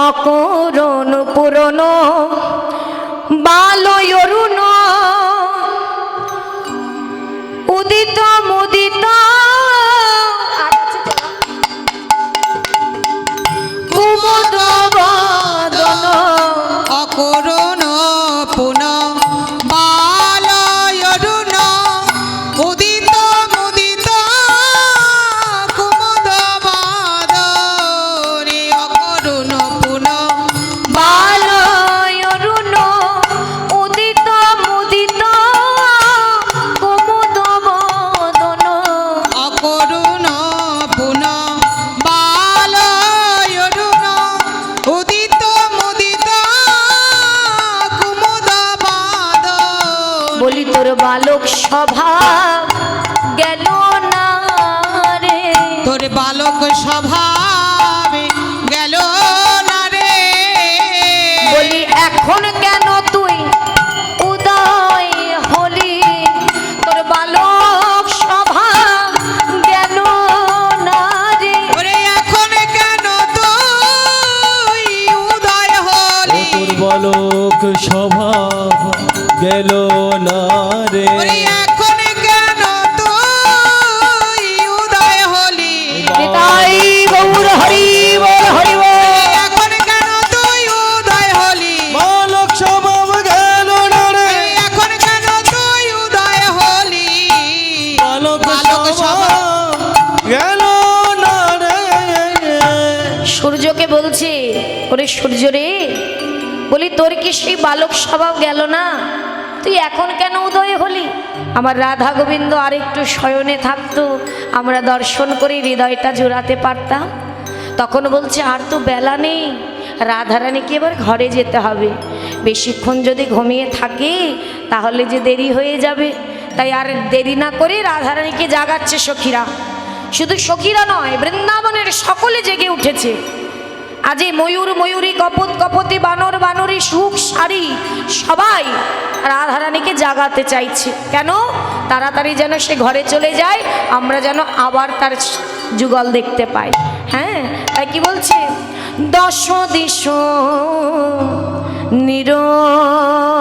অকরণ পুরন বালয়রুণ উদিত মুদিত তোর সভা গেল না রে। তোর কি সেই বালক স্বভাব গেল না? তুই এখন কেন উদয় হলি? আমার রাধা গোবিন্দ আরেকটু শয়নে থাকতো, আমরা দর্শন করে হৃদয়টা জোড়াতে পারতাম। তখন বলছে, আর তো বেলা নেই, রাধারানীকে এবার ঘরে যেতে হবে। বেশিক্ষণ যদি ঘুমিয়ে থাকে, তাহলে যে দেরি হয়ে যাবে। তাই আর দেরি না করে রাধারানীকে জাগাচ্ছে সখীরা। শুধু সখীরা নয়, বৃন্দাবনের সকলে জেগে উঠেছে। আজ ময়ূর ময়ূরী, কপত কপতি, বানর বানরী, সুখ শাড়ি সবাই রাধারানীকে জাগাতে চাইছে। কেন? তাড়াতাড়ি যেন সে ঘরে চলে যায়, আমরা যেন আবার তার যুগল দেখতে পাই। হ্যাঁ? তাই কি বলছে? দশ দিশ নিরমল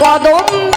ওই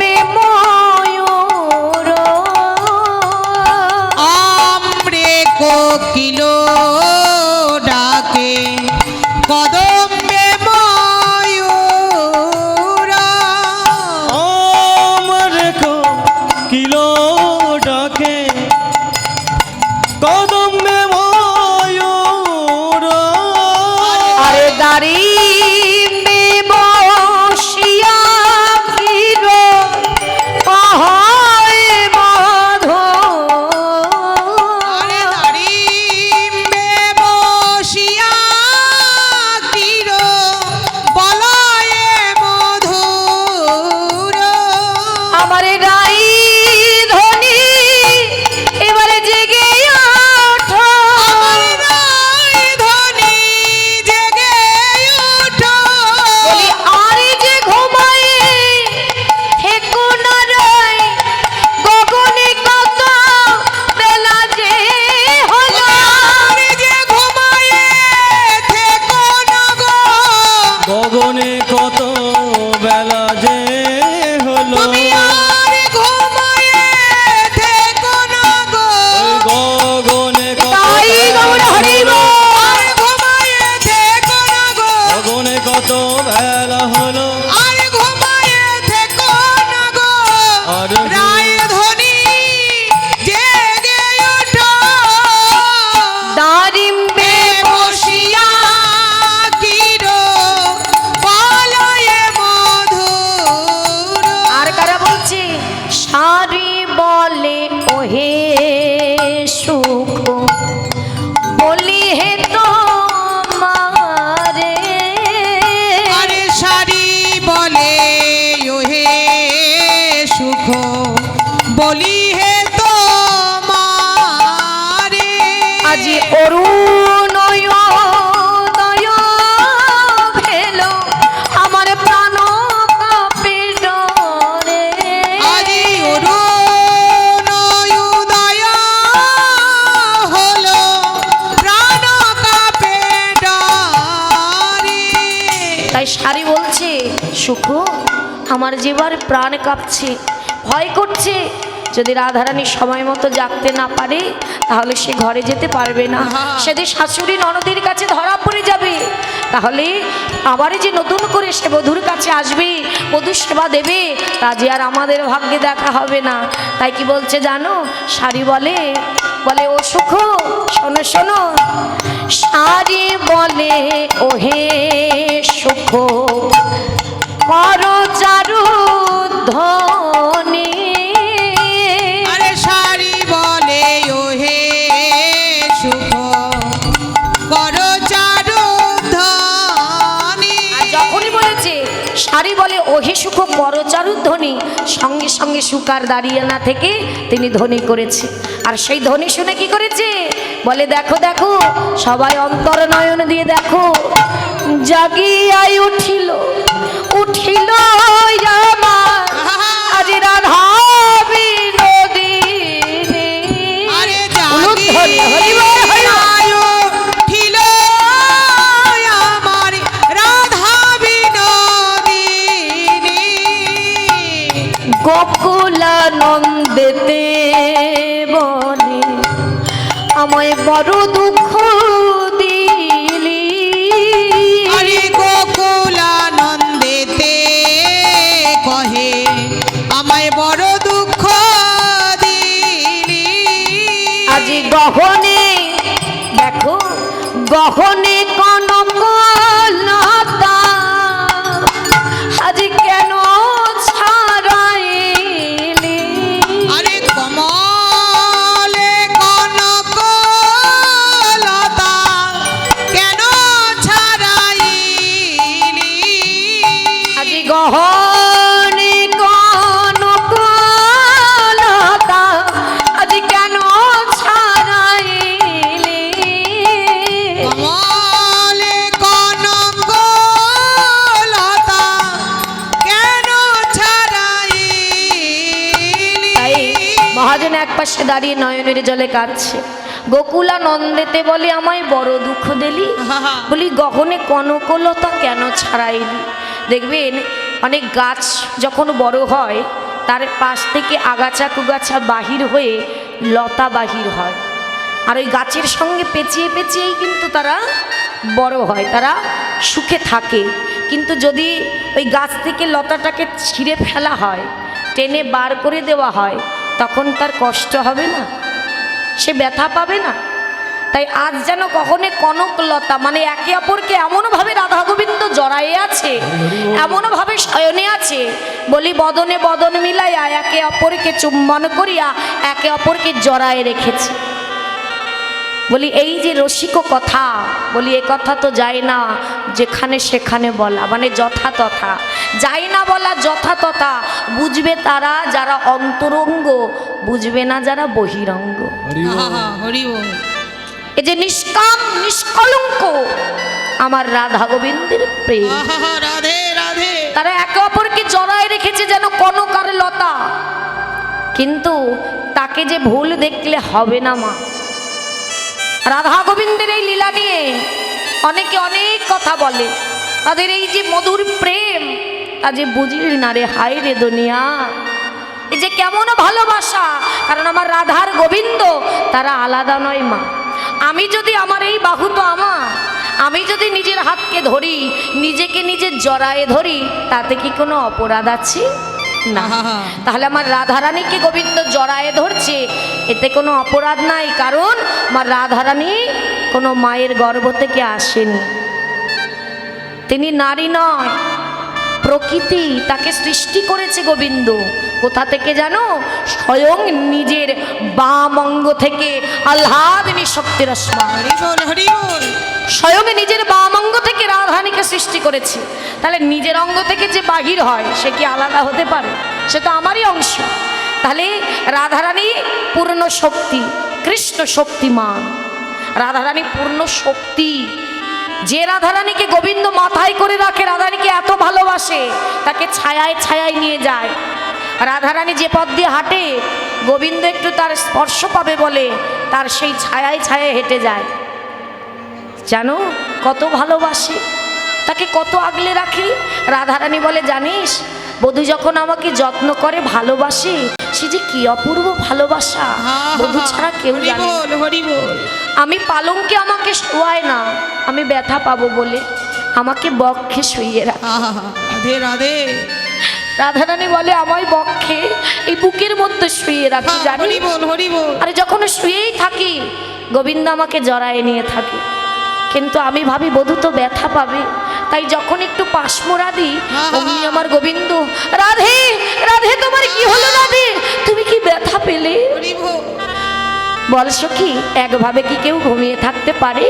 de বলে ওহে সুখ বলি শাড়ি বলছে সুখ আমার যেবার প্রাণ কাঁপছে ভয় করছে যদি রাধারানী সময় মতো জাগতে না পারে তাহলে সে ঘরে যেতে পারবে না। সেদিন শাশুড়ি ননদের কাছে ধরা পড়ে যাবে। তাহলে আবার যে নতুন করে সে বধুর কাছে আসবে বধূর সেবা দেবে তা যে আর আমাদের ভাগ্যে দেখা হবে না। তাই কি বলছে জানো? শাড়ি বলে বলে ও সুখ শোনো শোনো। শাড়ি বলে ওহে সুখ করো চারু ধনী ওহে সুখ পরচারু ধ্বনি। সঙ্গে সঙ্গে সুকার দাঁড়িয়ে না থেকে তিনি ধ্বনি করেছে। আর সেই ধ্বনি শুনে কি করেছে? বলে, দেখো দেখো, সবাই অন্তর নয়ন দিয়ে দেখো। জাগিয়াই উঠিল উঠিল আজ রাধা গোকুলানন্দেতে বলে আমায় বড় দুঃখ পাশে দাঁড়িয়ে নয়নের জলে কাঁদছে। গোকুলা নন্দেতে বলে আমায় বড় দুঃখ দিলি? বলি গগনে কনকলতা কেন ছাড়াইলি? দেখবেন অনেক গাছ যখন বড় হয় তার পাশ থেকে আগাছা কুগাছা বাহির হয়ে লতা বাহির হয়। আর ওই গাছের সঙ্গে পেঁচিয়ে পেঁচিয়েই কিন্তু তারা বড় হয় তারা সুখে থাকে। কিন্তু যদি ওই গাছ থেকে লতাটাকে ছিঁড়ে ফেলা হয় টেনে বার করে দেওয়া হয় তখন তার কষ্ট হবে না, সে ব্যথা পাবে না। তাই আজ যেন কখনো কনকলতা মানে একে অপরকে এমনভাবে রাধা গোবিন্দ জড়াইয়ে আছে, এমনভাবে শয়নে আছে, বলি বদনে বদন মিলাইয়া একে অপরকে চুম্বন করিয়া একে অপরকে জড়ায় রেখেছে। বলি এই যে রসিক কথা বলি এ কথা তো যায় না যেখানে সেখানে বলা মানে যথা তথা যায় না বলা যথা তথা বুঝবে তারা যারা অন্তরঙ্গ বুঝবে না যারা বহিরঙ্গ। এই যে নিষ্কাম নিষ্কলঙ্ক আমার রাধা গোবিন্দের প্রেম। আহা, রাধে রাধে। তারা একে অপরকে জড়ায় রেখেছে যেন কনক আর লতা কিন্তু তাকে যে ভুল দেখলে হবে না মা। রাধা গোবিন্দের এই লীলা নিয়ে অনেকে অনেক কথা বলে। তাদের এই যে মধুর প্রেম, তা যে বুঝলি না রে, হায় রে দুনিয়া। এই যে কেমন ভালোবাসা, কারণ আমার রাধার গোবিন্দ তারা আলাদা নয় মা। আমি যদি আমার এই বাহু তো আমার, আমি যদি নিজের হাতকে ধরি, নিজেকে নিজের জড়ায়ে ধরি, তাতে কি কোনো অপরাধ আছে? না। তাহলে আমার রাধারানীকে গোবিন্দ জড়ায়ে ধরছে। এতে কোনো অপরাধ নাই, কারণ আমার রাধারানী কোনো মায়ের গর্ভ থেকে আসেনি। তিনি নারী নয়, প্রকৃতি তাকে সৃষ্টি করেছে গোবিন্দ। কোথা থেকে জানো? স্বয়ং নিজের বাম অঙ্গ থেকে আহ্লাদিনী শক্তির রশ্মা হরি বল হরি বল স্বয়ং নিজের বাম অঙ্গ থেকে রাধারানীকে সৃষ্টি করেছে। তাহলে নিজের অঙ্গ থেকে যে বাহির হয়, সে কি আলাদা হতে পারে? সে তো আমারই অংশ। তাহলে রাধারানী পূর্ণ শক্তি, কৃষ্ণ শক্তিমান। রাধারানী পূর্ণ শক্তি। যে রাধারানীকে গোবিন্দ মাথায় করে রাখে, রাধারানীকে এত ভালোবাসে, তাকে ছায়ায় ছায়ায় নিয়ে যায়। রাধারানী যে পথ দিয়ে হাঁটে, গোবিন্দ একটু তার স্পর্শ পাবে বলে, তার সেই ছায়ায় ছায়ায় হেঁটে যায়। জানো কত ভালোবাসি? তাকে কত আগলে রাখি? রাধারানী বলে জানিস বধূ যখন আমাকে যত্ন করে ভালোবাসি সে যে কি অপূর্ব ভালোবাসা? বধূ ছাড়া কেউ জানে আমি পালঙ্কে আমাকে শোয়ায় না আমি ব্যথা পাবো বলে আমাকে বক্ষে শুইয়ে রাধে রাধে। রাধারানী বলে আমায় বক্ষে এই বুকের মধ্যে শুয়ে রাখি হরি জানি আরে যখন শুয়েই থাকি গোবিন্দ আমাকে জড়ায় নিয়ে থাকে। কিন্তু আমি ভাবি বধূ তো ব্যথা পাবে। তাই যখন একটু পাশমোড়া দিই অমনি আমার গোবিন্দ রাধে রাধে তোমার কি হলো রাধে? তুমি কি ব্যথা পেলে? বল কি একভাবে কি কেউ ঘুমিয়ে থাকতে পারে?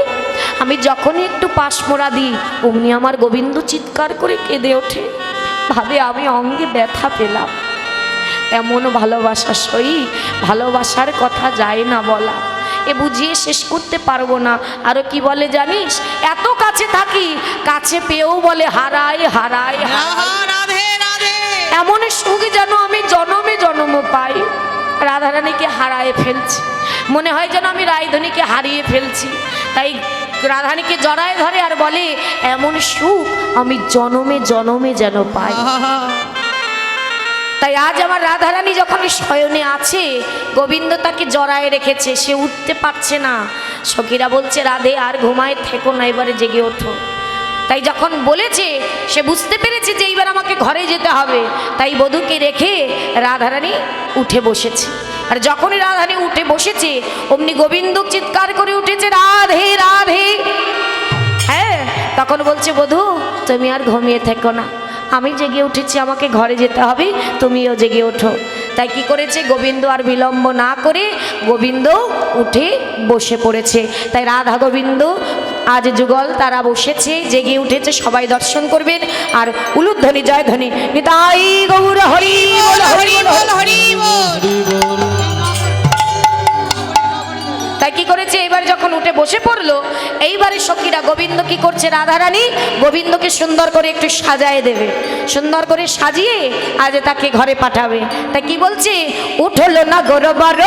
আমি যখনই একটু পাশমোড়া দিই অমনি আমার গোবিন্দ চিৎকার করে কেঁদে ওঠে। ভাবে আমি অঙ্গে ব্যথা পেলাম। এমন ভালোবাসা সই ভালোবাসার কথা যায় না বলা। এ বুঝিয়ে শেষ করতে পারব না। আরও কি বলে জানিস? এত কাছে থাকি কাছে পেয়েও বলে হারাই হারাই এমন সুখ যেন আমি জনমে জনম পাই। রাধারানীকে হারায় ফেলছি। মনে হয় যেন আমি রায়ধনীকে হারিয়ে ফেলছি। তাই রাধারানীকে জড়ায় ধরে আর বলে এমন সুখ আমি জনমে জনমে যেন পাই। তাই আজ আমার রাধারানী যখন শয়নে আছে, গোবিন্দ তাকে জড়ায় রেখেছে, সে উঠতে পারছে না। সখীরা বলছে, রাধে, আর ঘুমায় থেকো না, এবারে জেগে ওঠো। তাই যখন বলেছে, সে বুঝতে পেরেছে যে এইবার আমাকে ঘরে যেতে হবে। তাই বধূকে রেখে রাধারানী উঠে বসেছে। আর যখনই রাধারানী উঠে বসেছে, অমনি গোবিন্দ চিৎকার করে উঠেছে, রাধে রাধে! হ্যাঁ তখন বলছে, বধূ, তুমি আর ঘুমিয়ে থেকো না। আমি জেগে উঠেছি, আমাকে ঘরে যেতে হবে, তুমিও জেগে ওঠো। তাই কি করেছে? গোবিন্দ আর বিলম্ব না করে গোবিন্দ উঠে বসে পড়েছে। তাই রাধা গোবিন্দ, আজ যুগল তারা বসেছে, জেগে উঠেছে, সবাই দর্শন করবেন। আর উলুধ্বনি, জয়ধ্বনি, নিতাই গৌর হরি হরি হরি যখন উঠে বসে পড়ল এইবারে সখীরা গোবিন্দ কি করছে রাধারানী? গোবিন্দকে সুন্দর করে একটু সাজায় দেবে। সুন্দর করে সাজিয়ে আজ তাকে ঘরে পাঠাবে। তা কি বলছে? উঠল না গরবার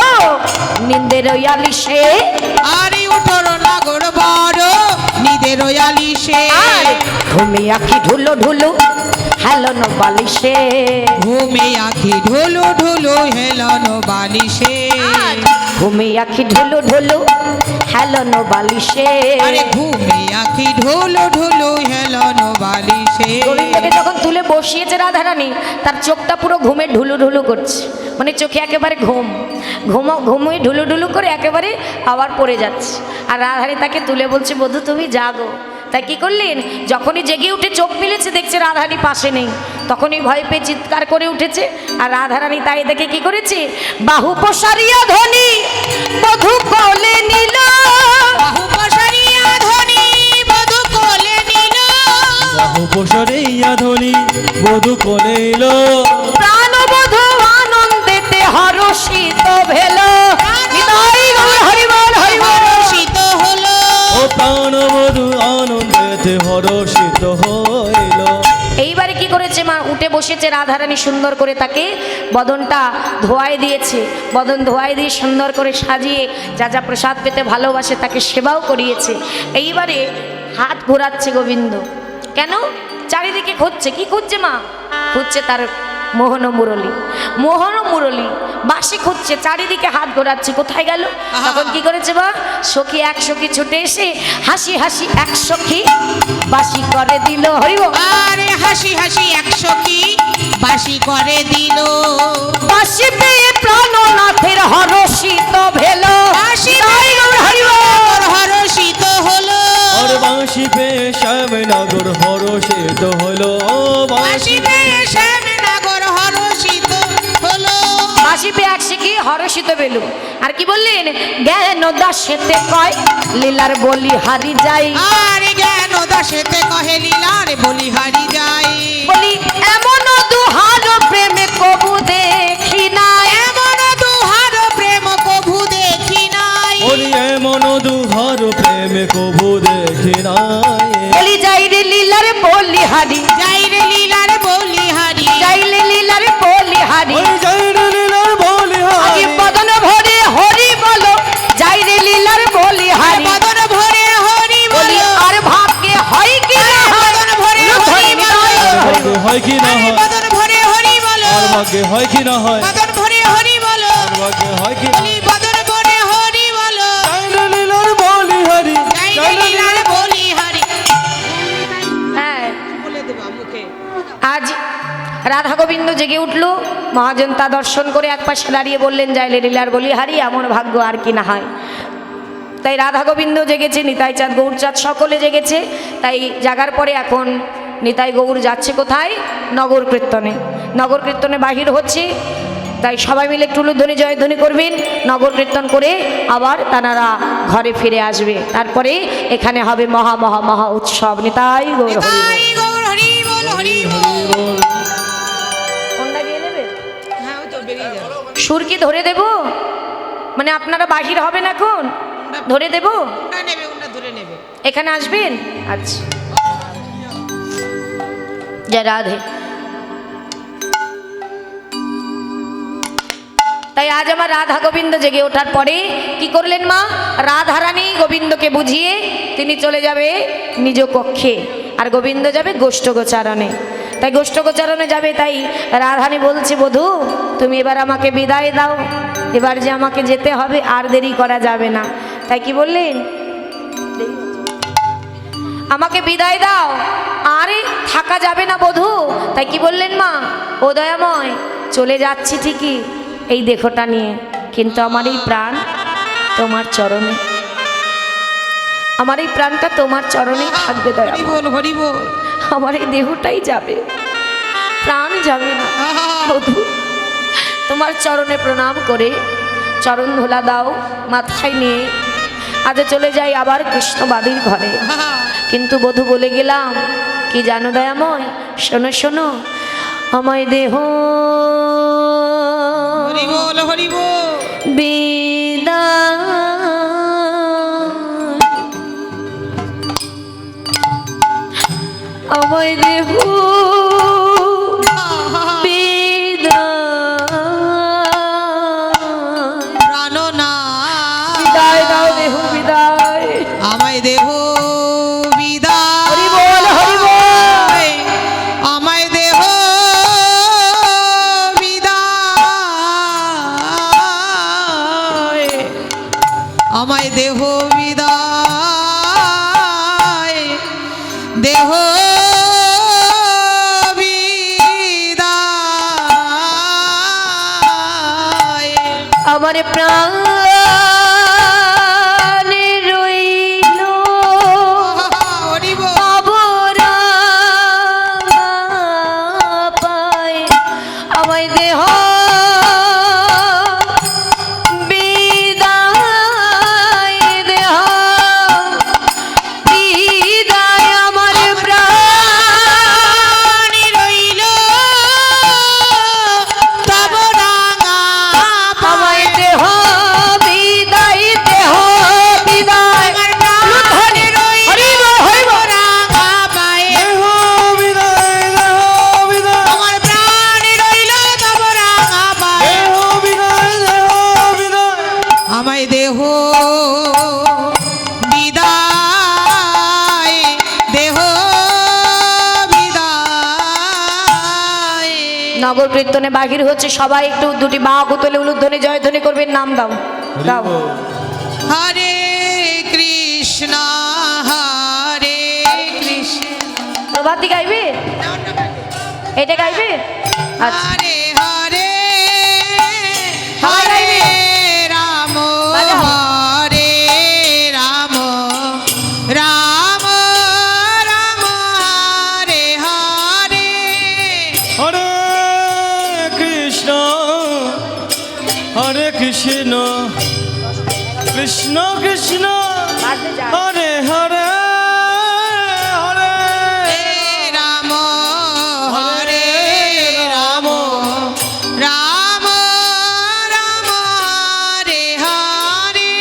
নিন্দের আলিশে আরে উঠোর নগর বড় নিদের আলিশে ঘুমে আখি ঢুলো ঢুলো হেলন বালিশে ঘুমে আখি ঢোলো ঢোলো হেলন বালিশে ঘুমে আখি ঢুলো ঢুলো হেলন বালিশে। আরে ঘুমে আখি ঢোলো ঢোলো হেলন বালিশে। গোবিন্দকে যখন তুলে বসিয়েছে রাধারানী তার চোখটা পুরো ঘুমে ঢুলু ঢুলু করছে। মানে চোখে একেবারে ঘুম। ঘুম ঘুমোই ঢুলু ঢুলু করে একেবারে আবার পড়ে যাচ্ছে। আর রাধারানী তাকে তুলে বলছে বধু তুমি জাগো। তাই কি করলেন? যখনই জেগে উঠে চোখ মিলেছে দেখছে রাধারানী পাশে নেই। তখনই ভয় পেয়ে চিৎকার করে উঠেছে। আর রাধারানী তাই দেখে কি করেছে? বাহু প্রসারিয়া ধনী বধু কলে নিল। বাহু প্রসারিয়া ধনী বধূ কোলে নিল। বাহু প্রসারিয়া ধ্বনি বধু কোলে এলো প্রাণবধূ আনন্দেতে হরষিত ভেল। নিতাই এইবারে মা উঠে বসেছে, রাধারানী সুন্দর করে তাকে বদনটা ধোয়াই দিয়েছে। বদন ধোয়াই দিয়ে সুন্দর করে সাজিয়ে যা যা প্রসাদ পেতে ভালোবাসে তাকে সেবাও করিয়েছে। এইবারে হাত ঘোরাচ্ছে গোবিন্দ। কেন? চারিদিকে খুঁজছে কি খুঁজছে মা? খুঁজছে তার মোহন মুরলী। মোহন মুরলী বাসি খুঁজছে চারিদিকে হাত ঘোরাচ্ছে কোথায় গেল? তখন কি করেছে বা সখী এক সখী ছুটে এসে হাসি হাসি এক সখী বাসি করে দিল। হরিব আরে হাসি হাসি একশো কি বাসি করে দিল। বাসি পেয়ে প্রাণনাথের হরষিত ভেল। হাসি হর্ষিত হলো। আর বাঁশি পেয়ে শ্যামনগর হরষিত হলো। ও বাসি পেয়ে শ্যামনগর পেয়ে এক কি? হরষিত বেলু আর কি বললেন? জ্ঞান দাসেতে কয় লীলার বলি হারি যাই। আরে জ্ঞান দাসেতে কহে লীলার বলি হারি যাই। বলি এমন দুহার প্রেমে কবু দেখি নাই। এমন দুহার প্রেম কভু দেখি নাই। বলি এমন দুহার প্রেমে কবু দেখি নাই। বলি যাই রে লীলার বলি হারি। যাই রে লীলার বলি হারি। যাইলে লীলার বলি হারি। হয় কি না হয়? বদন ভরে হরি বলো। কার ভাগ্যে হয় কি না বলি। বদন ভরে হরি বলো। চাইলে লীলার বলি হরি চাইলে লীলার বলি হরি। হ্যাঁ। বলে দেবা মুখে আজ রাধা গোবিন্দ জেগে উঠল। মহাজন তা দর্শন করে এক পাশে দাঁড়িয়ে বললেন যাইলে লীলার বলি হারি এমন ভাগ্য আর কি না হয়? তাই রাধা গোবিন্দ জেগেছে নিতাই চাঁদ গৌরচাঁদ সকলে জেগেছে। তাই জাগার পরে এখন নিতাই গৌর যাচ্ছে কোথায়? নগর কীর্তনে। নগর কীর্তনে বাহির হচ্ছে। তাই সবাই মিলে একটু ধ্বনি জয়ধ্বনি করবেন। নগর কীর্তন করে আবার তানারা ঘরে ফিরে আসবে। তারপরে এখানে হবে মহা মহা মহা উৎসব। নিতাই গৌর হ্যাঁ সুর কি ধরে দেব? মানে আপনারা বাহির হবেন এখন? ধরে দেব? নেবে। এখানে আসবেন? আচ্ছা। জয় রাধে তাই আজ আমার রাধা গোবিন্দ জেগে ওঠার পরে কি করলেন মা? রাধারানী গোবিন্দকে বুঝিয়ে তিনি চলে যাবে নিজ কক্ষে আর গোবিন্দ যাবে গোষ্ঠ গোচারণে তাই গোষ্ঠ গোচারণে যাবে, তাই রাধানী বলছে, বধূ, তুমি এবার আমাকে বিদায় দাও। এবার যে আমাকে যেতে হবে, আর দেরি করা যাবে না। তাই কি বললেন? আমাকে বিদায় দাও। আরে থাকা যাবে না বধূ। তাই কি বললেন মা? ও দয়াময় চলে যাচ্ছি ঠিকই। এই দেখোটা নিয়ে কিন্তু আমার এই প্রাণ তোমার চরণে। আমার এই প্রাণটা তোমার চরণেই থাকবে আমার এই দেহটাই যাবে। প্রাণ যাবে না। বধূ তোমার চরণে প্রণাম করে চরণ ধোলা দাও মাথায় নিয়ে। আজ চলে যাই আবার কৃষ্ণবাদীর ঘরে। কিন্তু বধূ বলে গেলাম কি জানো দয়াময়? শোনো শোনো আমায় দেহ। বিদায়। আমায় দেহ। নগর কীর্তনে বাহির হচ্ছে সবাই একটু দুটি বাহ গুতলে উলুধ্বনি জয়ধ্বনি করবেন নাম দাও দাও। হরে কৃষ্ণ হরে কৃষ্ণ। প্রভাতি গাইবে? এটা গাইবে? আচ্ছা। হরে হরে হরে? রাম কৃষ্ণ কৃষ্ণ। হরে হরে হরে। রাম হরে রাম। রাম রাম হরে হরে।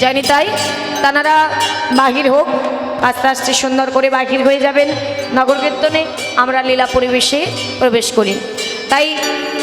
জানি তাই তানারা বাহির হোক আস্তে আস্তে সুন্দর করে বাহির হয়ে যাবেন। নগর কীর্তনে আমরা লীলা পরিবেশে প্রবেশ করি। তাই